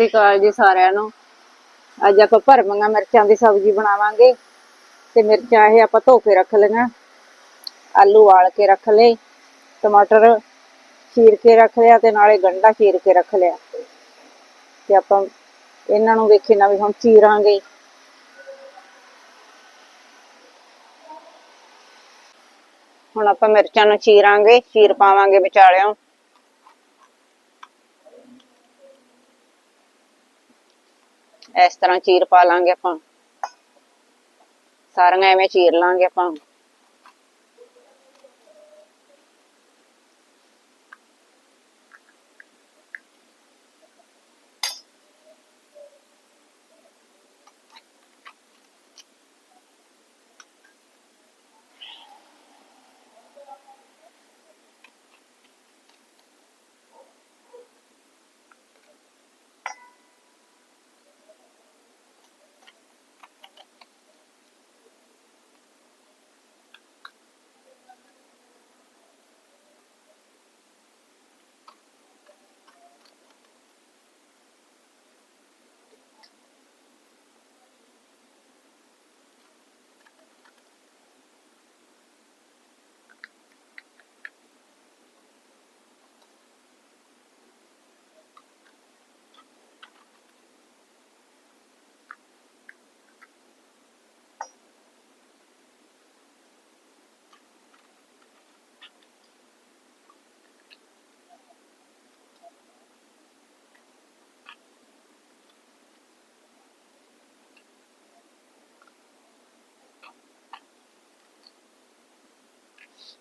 ਸਤਿ ਸ਼੍ਰੀ ਅਕਾਲ ਜੀ ਸਾਰਿਆਂ ਨੂੰ। ਅੱਜ ਆਪਾਂ ਭਰਮੀਆਂ ਮਿਰਚਾਂ ਦੀ ਸਬਜ਼ੀ ਬਣਾਵਾਂਗੇ ਤੇ ਮਿਰਚਾਂ ਇਹ ਆਪਾਂ ਧੋ ਕੇ ਰੱਖ ਲਈਆਂ। ਆਲੂ ਵਾਲ ਕੇ ਰੱਖ ਲਏ, ਟਮਾਟਰ ਚੀਰ ਕੇ ਰੱਖ ਲਿਆ ਤੇ ਨਾਲੇ ਗੰਢਾ ਚੀਰ ਕੇ ਰੱਖ ਲਿਆ। ਤੇ ਆਪਾਂ ਇਹਨਾਂ ਨੂੰ ਵੇਖੇ ਨਾ ਵੀ ਹੁਣ ਚੀਰਾਂਗੇ। ਹੁਣ ਆਪਾਂ ਮਿਰਚਾਂ ਨੂੰ ਚੀਰਾਂਗੇ, ਚੀਰ ਪਾਵਾਂਗੇ ਵਿਚਾਲਿਆਂ ਇਸ ਤਰ੍ਹਾਂ ਚੀਰ ਪਾ ਲਾਂਗੇ ਆਪਾਂ। ਸਾਰੀਆਂ ਐਵੇਂ ਚੀਰ ਲਾਂਗੇ ਆਪਾਂ।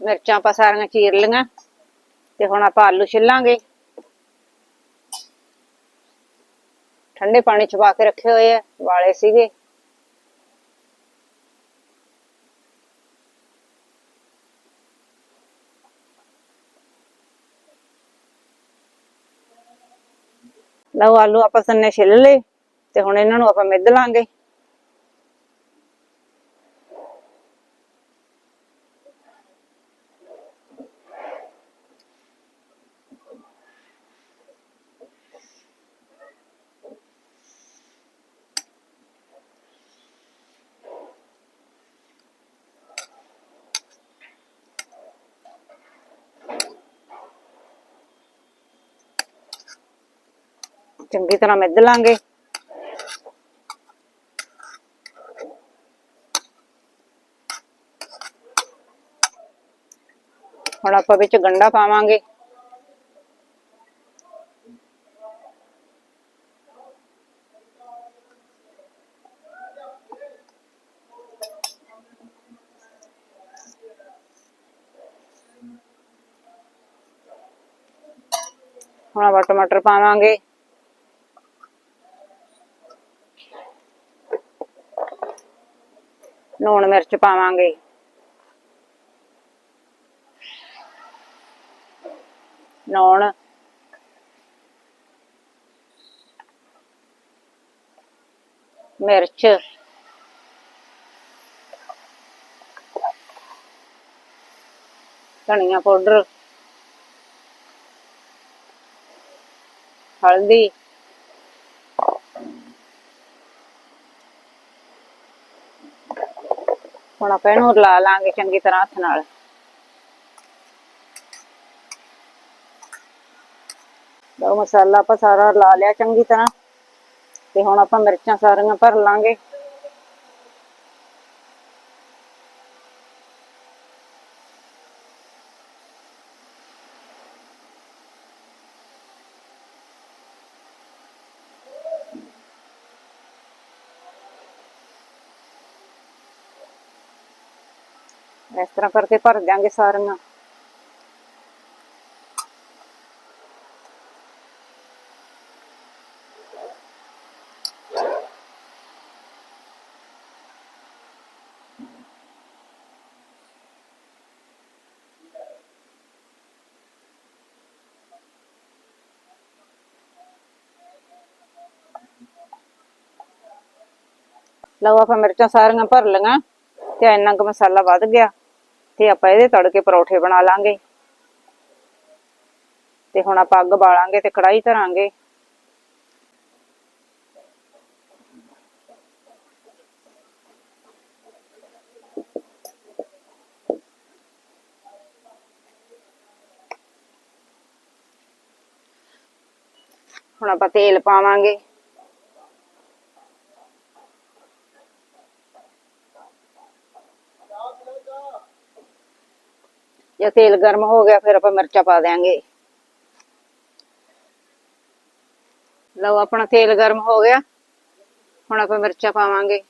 ਮਿਰਚਾਂ ਆਪਾਂ ਸਾਰੀਆਂ ਚੀਰ ਲਈਆਂ ਤੇ ਹੁਣ ਆਪਾਂ ਆਲੂ ਛਿੱਲਾਂਗੇ। ਠੰਡੇ ਪਾਣੀ ਚ ਪਾ ਕੇ ਰੱਖੇ ਹੋਏ ਆ, ਵਾਲੇ ਸੀਗੇ। ਲਓ ਆਲੂ ਆਪਾਂ ਸੰਨੇ ਛਿੱਲ ਲਏ ਤੇ ਹੁਣ ਇਹਨਾਂ ਨੂੰ ਆਪਾਂ ਮਿੱਧ ਲਾਂਗੇ। ਚੰਗੀ ਤਰ੍ਹਾਂ ਮਿੱਧ ਲਾਂਗੇ। ਹੁਣ ਆਪਾਂ ਵਿੱਚ ਗੰਡਾ ਪਾਵਾਂਗੇ। ਹੁਣ ਆਪਾਂ ਟਮਾਟਰ ਪਾਵਾਂਗੇ। ਲੂਣ ਮਿਰਚ ਪਾਵਾਂਗੇ ਲੂਣ ਮਿਰਚ ਧਨੀਆ ਪਾਊਡਰ ਹਲਦੀ ਹੁਣ ਆਪਾਂ ਇਹਨੂੰ ਲਾ ਲਾਂਗੇ ਚੰਗੀ ਤਰ੍ਹਾਂ ਹੱਥ ਨਾਲ। ਲਓ ਮਸਾਲਾ ਆਪਾਂ ਸਾਰਾ ਲਾ ਲਿਆ ਚੰਗੀ ਤਰ੍ਹਾਂ। ਤੇ ਹੁਣ ਆਪਾਂ ਮਿਰਚਾਂ ਸਾਰੀਆਂ ਭਰ ਲਾਂਗੇ। ਇਸ ਤਰ੍ਹਾਂ ਕਰਕੇ ਭਰ ਦਿਆਂਗੇ ਸਾਰੀਆਂ। ਲਓ ਆਪਾਂ ਮਿਰਚਾਂ ਸਾਰੀਆਂ ਭਰ ਲਈਆਂ ਤੇ ਇੰਨਾ ਕੁ ਮਸਾਲਾ ਵੱਧ ਗਿਆ। ਇੱਥੇ ਆਪਾਂ ਇਹਦੇ ਤੜਕੇ ਪਰੌਂਠੇ ਬਣਾ ਲਾਂਗੇ। ਤੇ ਹੁਣ ਆਪਾਂ ਅੱਗ ਬਾਲਾਂਗੇ ਤੇ ਕੜਾਈ ਧਰਾਂਗੇ। ਹੁਣ ਆਪਾਂ ਤੇਲ ਪਾਵਾਂਗੇ। ਜੇ ਤੇਲ ਗਰਮ ਹੋ ਗਿਆ, ਫਿਰ ਆਪਾਂ ਮਿਰਚਾਂ ਪਾ ਦਿਆਂਗੇ। ਲਓ, ਆਪਣਾ ਤੇਲ ਗਰਮ ਹੋ ਗਿਆ। ਹੁਣ ਆਪਾਂ ਮਿਰਚਾਂ ਪਾਵਾਂਗੇ।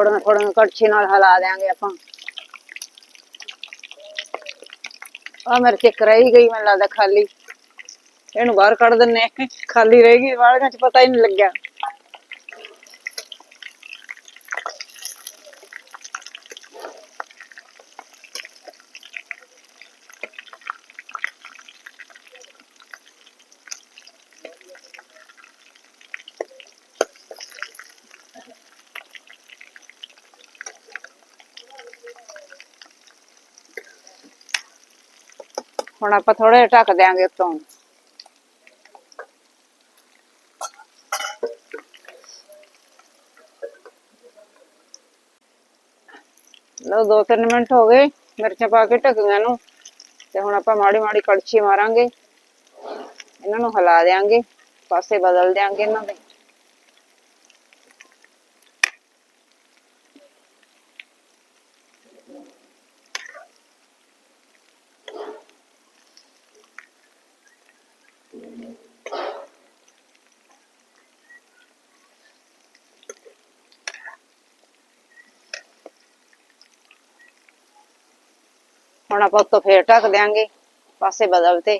ਥੋੜਾ ਥੋੜਾ ਕੜਛੀ ਨਾਲ ਹਲਾ ਦਿਆਂਗੇ ਆਪਾਂ। ਆ ਮੇਰੇ ਚਿੱਕ ਰਹੀ ਗਈ, ਮੈਨੂੰ ਲੱਗਦਾ ਖਾਲੀ। ਇਹਨੂੰ ਬਾਹਰ ਕੱਢ ਦਿੰਨੇ ਆਂ। ਖਾਲੀ ਰਹੇਗੀ ਵਾਲੀਆਂ ਚ ਪਤਾ ਹੀ ਨਹੀਂ ਲੱਗਿਆ। ਹੁਣ ਆਪਾਂ ਥੋੜਾ ਜਿਹਾ ਢੱਕ ਦਿਆਂਗੇ ਉੱਤੋਂ। ਲਓ, ਦੋ ਤਿੰਨ ਮਿੰਟ ਹੋ ਗਏ, ਮਿਰਚਾਂ ਪਾ ਕੇ ਢੱਕੀਆਂ ਨੂੰ ਤੇ ਹੁਣ ਆਪਾਂ ਮਾੜੀ ਮਾੜੀ ਕੜਛੀ ਮਾਰਾਂਗੇ। ਇਹਨਾਂ ਨੂੰ ਹਿਲਾ ਦਿਆਂਗੇ, ਪਾਸੇ ਬਦਲ ਦਿਆਂਗੇ ਇਹਨਾਂ ਦੇ। ਹੁਣ ਆਪਾਂ ਉੱਤੋਂ ਫੇਰ ਢੱਕ ਦਿਆਂਗੇ, ਪਾਸੇ ਬਦਲ ਤੇ।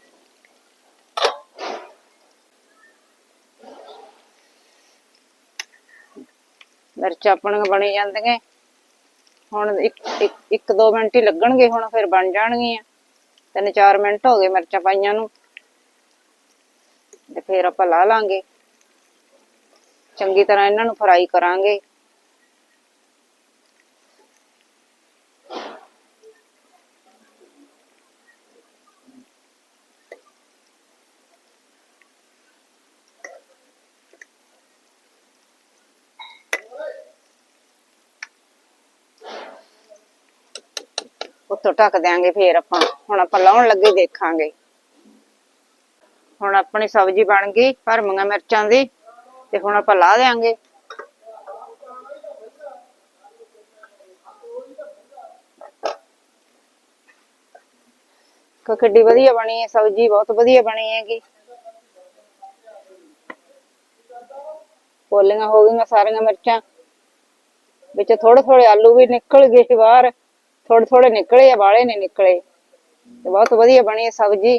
ਮਿਰਚਾਂ ਆਪਣੀਆਂ ਬਣੀ ਜਾਂਦੀਆਂ। ਹੁਣ ਇੱਕ ਇੱਕ ਇੱਕ ਦੋ ਮਿੰਟ ਹੀ ਲੱਗਣਗੇ, ਹੁਣ ਫਿਰ ਬਣ ਜਾਣਗੀਆਂ। ਤਿੰਨ ਚਾਰ ਮਿੰਟ ਹੋ ਗਏ ਮਿਰਚਾਂ ਪਾਈਆਂ ਨੂੰ। ਤੇ ਫਿਰ ਆਪਾਂ ਲਾ ਲਾਂਗੇ। ਚੰਗੀ ਤਰ੍ਹਾਂ ਇਹਨਾਂ ਨੂੰ ਫਰਾਈ ਕਰਾਂਗੇ। ਉੱਤੋਂ ਢੱਕ ਦਿਆਂਗੇ ਫੇਰ ਆਪਾਂ। ਹੁਣ ਆਪਾਂ ਲਾਉਣ ਲੱਗੇ ਦੇਖਾਂਗੇ। ਹੁਣ ਆਪਣੀ ਸਬਜ਼ੀ ਬਣ ਗਈ ਭਰਮੀਆਂ ਮਿਰਚਾਂ ਦੀ, ਤੇ ਹੁਣ ਆਪਾਂ ਲਾ ਦਿਆਂਗੇ। ਕਿੱਡੀ ਵਧੀਆ ਬਣੀ ਹੈ ਸਬਜ਼ੀ, ਬਹੁਤ ਵਧੀਆ ਬਣੀ ਹੈਗੀ। ਪੋਲੀਆਂ ਹੋ ਗਈਆਂ ਸਾਰੀਆਂ ਮਿਰਚਾਂ। ਵਿੱਚ ਥੋੜੇ ਥੋੜੇ ਆਲੂ ਵੀ ਨਿਕਲ ਗਏ ਬਾਹਰ। ਥੋੜੇ ਥੋੜੇ ਨਿਕਲੇ ਆ, ਵਾਲੇ ਨੇ ਨਿਕਲੇ। ਤੇ ਬਹੁਤ ਵਧੀਆ ਬਣੀ ਹੈ ਸਬਜ਼ੀ।